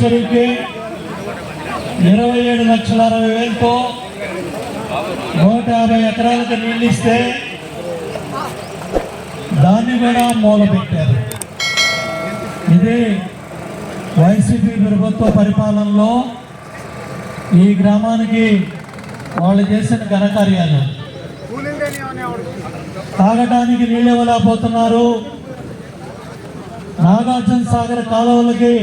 చెరువుకి ఇరవై ఏడు లక్షల అరవై వేలతో నూట యాభై ఎకరాలకు నీళ్ళు ఇస్తే దాన్ని కూడా మూలపెట్టారు. ఇది వైసీపీ ప్రభుత్వ పరిపాలనలో ఈ గ్రామానికి వాళ్ళు చేసిన ఘనకార్యాలు. తాగడానికి నీళ్ళు ఇవ్వలేకపోతున్నారు. నాగార్జున సాగర్ కాలువలకి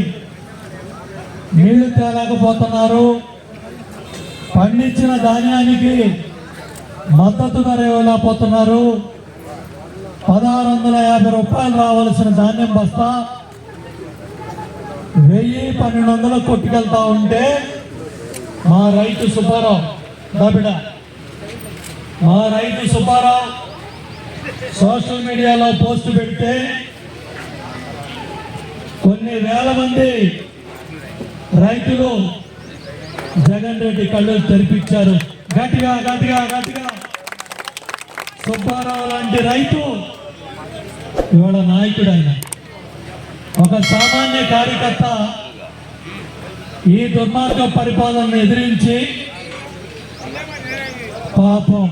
నీళ్ళు తేలేకపోతున్నారు. పండించిన ధాన్యానికి మద్దతు ధర ఇవ్వలేకపోతున్నారు పదహారు వందల యాభై రూపాయలు రావాల్సిన ధాన్యం బస్తా వెయ్యి పన్నెండు వందలు కొట్టుకెళ్తా ఉంటే మా రైతు సుబ్బారావు దబిడ మా రైతు సుబ్బారావు సోషల్ మీడియాలో పోస్ట్ పెడితే కొన్ని వేల మంది రైతులు జగన్ రెడ్డి కళ్ళు తెరిపించారు. గట్టిగా గట్టిగా గట్టిగా. సుబ్బారావు లాంటి రైతు ఇవాళ నాయకుడు ఆయన ఒక సామాన్య కార్యకర్త ఈ దుర్మార్గ పరిపాలనను ఎదిరించి పాపం